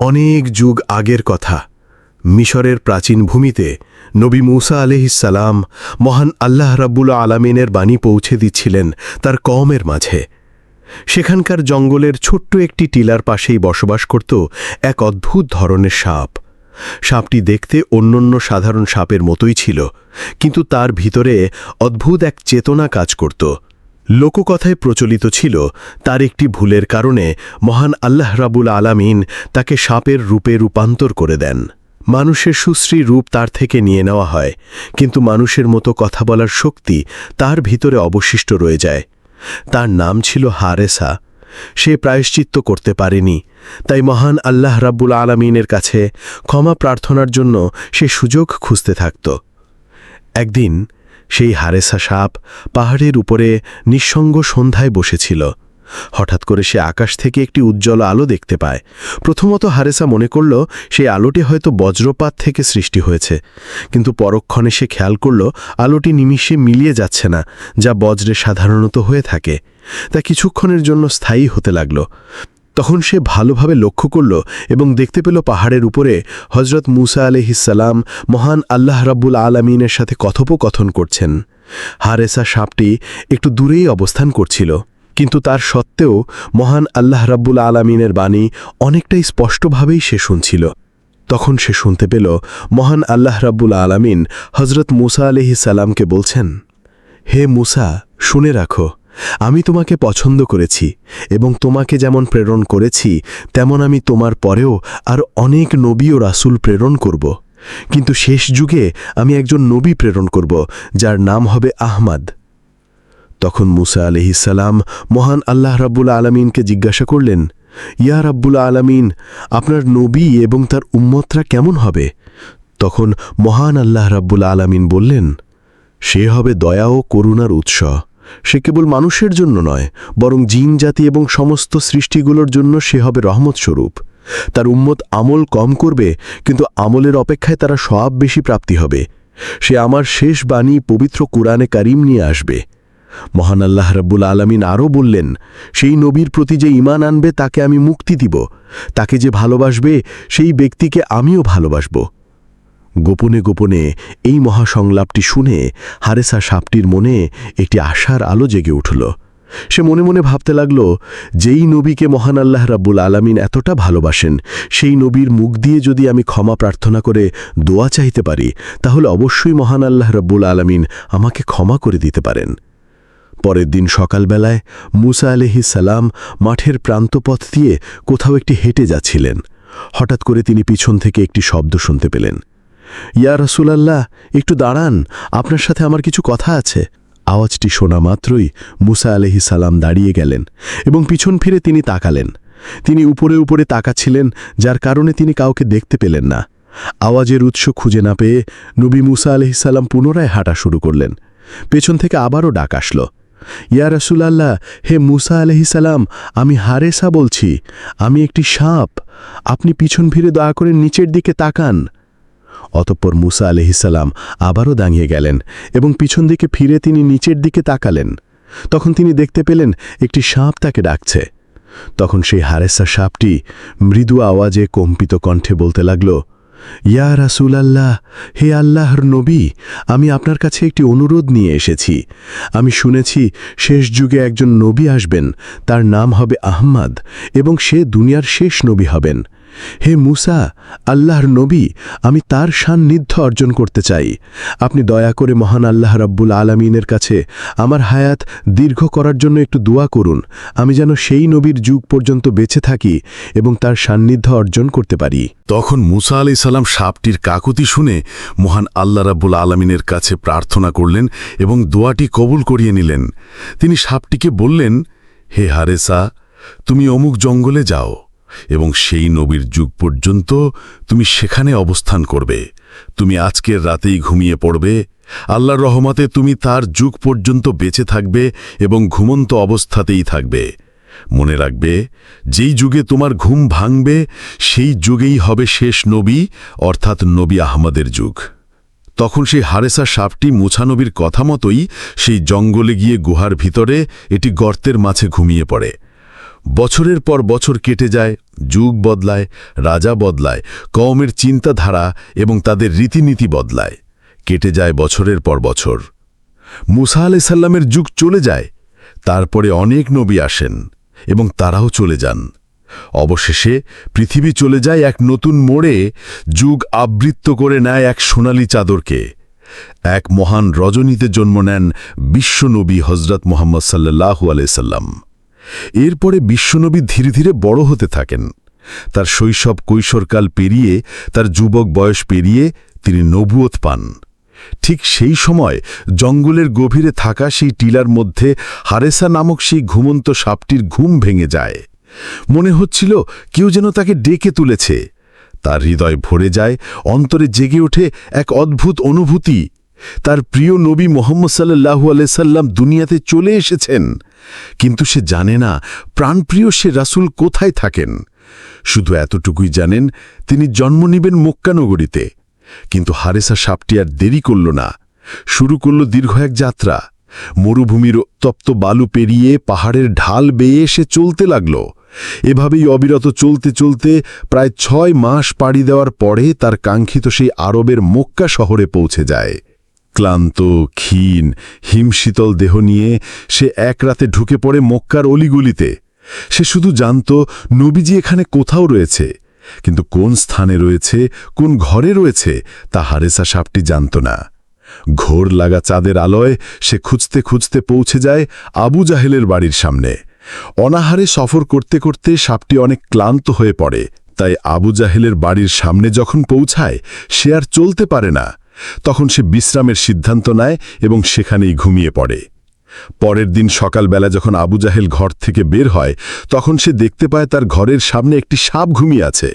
অনেক যুগ আগের কথা। মিশরের প্রাচীন ভূমিতে নবী মুসা আলহিসাল্লাম মহান আল্লাহ রাব্বুল আলামিনের বাণী পৌঁছে দিচ্ছিলেন তার কমের মাঝে। সেখানকার জঙ্গলের ছোট্ট একটি টিলার পাশেই বসবাস করত এক অদ্ভুত ধরনের সাপ। সাপটি দেখতে অন্যান্য সাধারণ সাপের মতোই ছিল, কিন্তু তার ভিতরে অদ্ভুত এক চেতনা কাজ করত। লোককথায় প্রচলিত ছিল তার একটি ভুলের কারণে মহান আল্লাহ রাবুল আলামিন তাকে সাপের রূপে রূপান্তর করে দেন। মানুষের সুশ্রী রূপ তার থেকে নিয়ে নেওয়া হয়, কিন্তু মানুষের মতো কথা বলার শক্তি তার ভিতরে অবশিষ্ট রয়ে যায়। তার নাম ছিল হারেসা। সে প্রায়শ্চিত্ত করতে পারেনি, তাই মহান আল্লাহ রাব্বুল আলমিনের কাছে ক্ষমা প্রার্থনার জন্য সে সুযোগ খুঁজতে থাকত। একদিন সেই হারেসা সাপ পাহাড়ের উপরে নিঃসঙ্গ সন্ধ্যায় বসেছিল। হঠাৎ করে সে আকাশ থেকে একটি উজ্জ্বল আলো দেখতে পায়। প্রথমত হারেসা মনে করল, সেই আলোটি হয়তো বজ্রপাত থেকে সৃষ্টি হয়েছে। কিন্তু পরক্ষণে সে খেয়াল করল, আলোটি নিমিষে মিলিয়ে যাচ্ছে না, যা বজ্রে সাধারণত হয়ে থাকে। তা কিছুক্ষণের জন্য স্থায়ী হতে লাগল। তখন সে ভালোভাবে লক্ষ্য করল এবং দেখতে পেল পাহাড়ের উপরে হজরত মুসা আলহিসাল্লাম মহান আল্লাহ রাব্বুল আলমিনের সাথে কথোপকথন করছেন। হারেসা সাপটি একটু দূরেই অবস্থান করছিল, কিন্তু তার সত্ত্বেও মহান আল্লাহ রাব্বুল আলমিনের বাণী অনেকটাই স্পষ্টভাবেই সে শুনছিল। তখন সে শুনতে পেল মহান আল্লাহ রাব্বুল আলামিন হজরত মুসা আলহি সালামকে বলছেন, হে মুসা, শুনে রাখো আমি তোমাকে পছন্দ করেছি এবং তোমাকে যেমন প্রেরণ করেছি, তেমন আমি তোমার পরেও আর অনেক নবী ও রাসূল প্রেরণ করব। কিন্তু শেষ যুগে আমি একজন নবী প্রেরণ করব, যার নাম হবে আহমাদ। তখন মুসা আলহিসাল্লাম মহান আল্লাহ রাব্বুল আলমিনকে জিজ্ঞাসা করলেন, ইয়া রাব্বুল আলমিন, আপনার নবী এবং তার উম্মতরা কেমন হবে? তখন মহান আল্লাহ রাব্বুল আলমিন বললেন, সে হবে দয়া ও করুণার উৎস। সে কেবল মানুষের জন্য নয়, বরং জিন জাতি এবং সমস্ত সৃষ্টিগুলোর জন্য সে হবে রহমত স্বরূপ। তার উম্মত আমল কম করবে, কিন্তু আমলের অপেক্ষায় তারা সব বেশি প্রাপ্তি হবে। সে আমার শেষ বাণী পবিত্র কোরআনে কারিম নিয়ে আসবে। মহান আল্লাহ রব্বুল আলমিন আরও বললেন, সেই নবীর প্রতি যে ইমান আনবে, তাকে আমি মুক্তি দিব। তাকে যে ভালোবাসবে, সেই ব্যক্তিকে আমিও ভালোবাসব। গোপনে গোপনে এই মহাসংলাপটি শুনে হারেসা সাপটির মনে একটি আশার আলো জেগে উঠল। সে মনে মনে ভাবতে লাগল, যেই নবীকে মহান আল্লাহ রাব্বুল আলামিন এতটা ভালোবাসেন, সেই নবীর মুখ দিয়ে যদি আমি ক্ষমা প্রার্থনা করে দোয়া চাইতে পারি, তাহলে অবশ্যই মহান আল্লাহ রাব্বুল আলামিন আমাকে ক্ষমা করে দিতে পারেন। পরের দিন সকালবেলায় মুসা আলহি সালাম মাঠের প্রান্তপথ দিয়ে কোথাও একটি হেঁটে যাচ্ছিলেন। হঠাৎ করে তিনি পিছন থেকে একটি শব্দ শুনতে পেলেন। ইয়া রসুলাল্লাহ, একটু দাঁড়ান, আপনার সাথে আমার কিছু কথা আছে। আওয়াজটি শোনা মাত্রই মুসা আলহি সালাম দাঁড়িয়ে গেলেন এবং পিছন ফিরে তিনি তাকালেন। তিনি উপরে উপরে তাকাচ্ছিলেন, যার কারণে তিনি কাউকে দেখতে পেলেন না। আওয়াজের উৎস খুঁজে না পেয়ে নবী মুসা আলহিসাল্লাম পুনরায় হাঁটা শুরু করলেন। পেছন থেকে আবারও ডাক আসলো। ইয়া রসুলাল্লাহ, হে মুসা আলহিসাল্লাম আমি হারেসা বলছি, আমি একটি সাপ। আপনি পিছন ফিরে দয়া করে নিচের দিকে তাকান। অতঃপর মুসা আলহিসাল্লাম আবারও দাঁড়িয়ে গেলেন এবং পিছন দিকে ফিরে তিনি নিচের দিকে তাকালেন। তখন তিনি দেখতে পেলেন একটি সাপ তাকে ডাকছে। তখন সেই হারেসা সাপটি মৃদু আওয়াজে কম্পিত কণ্ঠে বলতে লাগল, ইয়া রাসুল আল্লাহ হে আল্লাহর নবী, আমি আপনার কাছে একটি অনুরোধ নিয়ে এসেছি। আমি শুনেছি শেষ যুগে একজন নবী আসবেন, তার নাম হবে আহম্মদ এবং সে দুনিয়ার শেষ নবী হবেন। হে মুসা, আল্লাহর নবী, আমি তার সান্নিধ্য অর্জন করতে চাই। আপনি দয়া করে মহান আল্লাহ রাব্বুল আলমিনের কাছে আমার হায়াত দীর্ঘ করার জন্য একটু দোয়া করুন। আমি যেন সেই নবীর যুগ পর্যন্ত বেঁচে থাকি এবং তার সান্নিধ্য অর্জন করতে পারি। তখন মুসা আলি সালাম সাপটির কাকুতি শুনে মহান আল্লাহ রাব্বুল আলমিনের কাছে প্রার্থনা করলেন এবং দোয়াটি কবুল করিয়ে নিলেন। তিনি সাপটিকে বললেন, হে হারেসা, তুমি অমুক জঙ্গলে যাও। এবং সেই নবীর যুগ পর্যন্ত তুমি সেখানে অবস্থান করবে। তুমি আজকের রাতেই ঘুমিয়ে পড়বে। আল্লাহর রহমতে তুমি তার যুগ পর্যন্ত বেঁচে থাকবে এবং ঘুমন্ত অবস্থাতেই থাকবে। মনে রাখবে, যেই যুগে তোমার ঘুম ভাঙবে, সেই যুগেই হবে শেষ নবী, অর্থাৎ নবী আহমদের যুগ। তখন সেই হারেসা সাপটি মুছানবীর কথা মতোই সেই জঙ্গলে গিয়ে গুহার ভিতরে এটি গর্তের মাঝে ঘুমিয়ে পড়ে। বছরের পর বছর কেটে যায়, যুগ বদলায়, রাজা বদলায়, কওমের চিন্তাধারা এবং তাদের রীতিনীতি বদলায়। কেটে যায় বছরের পর বছর। মুসা আলাইসাল্লামের যুগ চলে যায়, তারপরে অনেক নবী আসেন এবং তারাও চলে যান। অবশেষে পৃথিবী চলে যায় এক নতুন মোড়ে, যুগ আবৃত্ত করে নেয় এক সোনালী চাদরকে। এক মহান রজনীতে জন্ম নেন বিশ্বনবী হজরত মোহাম্মদ সাল্লাহু আলাইসাল্লাম এরপরে বিশ্বনবী ধীরে ধীরে বড় হতে থাকেন। তার শৈশব কৈশোরকাল পেরিয়ে, তার যুবক বয়স পেরিয়ে তিনি নবুয়ত পান। ঠিক সেই সময় জঙ্গলের গভীরে থাকা সেই টিলার মধ্যে হারেসা নামক সেই ঘুমন্ত সাপটির ঘুম ভেঙে যায়। মনে হচ্ছিল কেউ যেন তাকে ডেকে তুলেছে। তার হৃদয় ভরে যায়, অন্তরে জেগে ওঠে এক অদ্ভুত অনুভূতি। তার প্রিয় নবী মোহাম্মদ সাল্লাহু আলাইসাল্লাম দুনিয়াতে চলে এসেছেন। কিন্তু সে জানে না প্রাণপ্রিয় সে রাসূল কোথায় থাকেন। শুধু এতটুকুই জানেন, তিনি জন্ম নিবেন মক্কানগরীতে কিন্তু হারেসা সাপটি আর দেরি করল না। শুরু করল দীর্ঘ এক যাত্রা। মরুভূমির তপ্ত বালু পেরিয়ে পাহাড়ের ঢাল বেয়ে সে চলতে লাগল। এভাবেই অবিরত চলতে চলতে প্রায় ছয় মাস পাড়ি দেওয়ার পরে তার কাঙ্ক্ষিত সেই আরবের মক্কা শহরে পৌঁছে যায়। ক্লান্ত, ক্ষীণ, হিমশীতল দেহ নিয়ে সে এক রাতে ঢুকে পড়ে মক্কার অলিগুলিতে। সে শুধু জানত, নবীজি এখানে কোথাও রয়েছে, কিন্তু কোন স্থানে রয়েছে, কোন ঘরে রয়েছে, তা হারেসা সাপটি জানত না। ঘোর লাগা চাঁদের আলোয় সে খুঁজতে খুঁজতে পৌঁছে যায় আবু জাহেলের বাড়ির সামনে। অনাহারে সফর করতে করতে সাপটি অনেক ক্লান্ত হয়ে পড়ে, তাই আবু জাহেলের বাড়ির সামনে যখন পৌঁছায়, সে আর চলতে পারে না। তখন সে বিশ্রামের সিদ্ধান্ত নেয় এবং সেখানেই ঘুমিয়ে পড়ে। পরের দিন সকালবেলা যখন আবু জাহেল ঘর থেকে বের হয়, তখন সে দেখতে পায় তার ঘরের সামনে একটি সাপ ঘুমিয়ে আছে।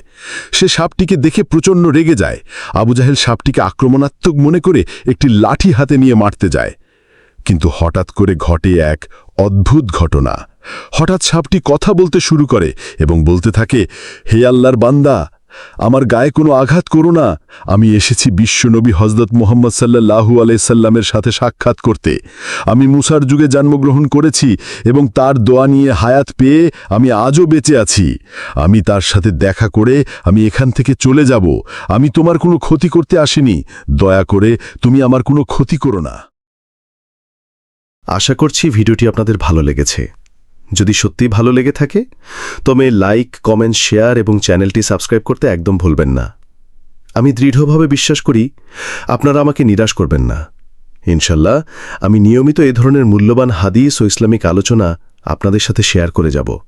সে সাপটিকে দেখে প্রচণ্ড রেগে যায়। আবু জাহেল সাপটিকে আক্রমণাত্মক মনে করে একটি লাঠি হাতে নিয়ে মারতে যায়। কিন্তু হঠাৎ করে ঘটে এক অদ্ভুত ঘটনা। হঠাৎ সাপটি কথা বলতে শুরু করে এবং বলতে থাকে, হে আল্লাহর বান্দা আমার গায়ে কোনো আঘাত করো না। আমি এসেছি বিশ্বনবী হজরত মোহাম্মদ সাল্লাহু আলাইসাল্লামের সাথে সাক্ষাৎ করতে। আমি মুসার যুগে জন্মগ্রহণ করেছি এবং তার দোয়া নিয়ে হায়াত পেয়ে আমি আজও বেঁচে আছি। আমি তার সাথে দেখা করে আমি এখান থেকে চলে যাব। আমি তোমার কোনো ক্ষতি করতে আসিনি। দয়া করে তুমি আমার কোনো ক্ষতি করো না। আশা করছি ভিডিওটি আপনাদের ভালো লেগেছে। যদি সত্যি ভালো লেগে থাকে, তবে লাইক কমেন্ট শেয়ার এবং চ্যানেলটি সাবস্ক্রাইব করতে একদম ভুলবেন না। আমি দৃঢ়ভাবে বিশ্বাস করি, আপনারা আমাকে নিরাশ করবেন না। ইনশাল্লাহ, আমি নিয়মিত এ ধরনের মূল্যবান হাদিস ও ইসলামিক আলোচনা আপনাদের সাথে শেয়ার করে যাব।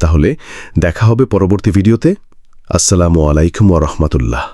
তাহলে দেখা হবে পরবর্তী ভিডিওতে আসসালামু আলাইকুম ওরহমতুল্লাহ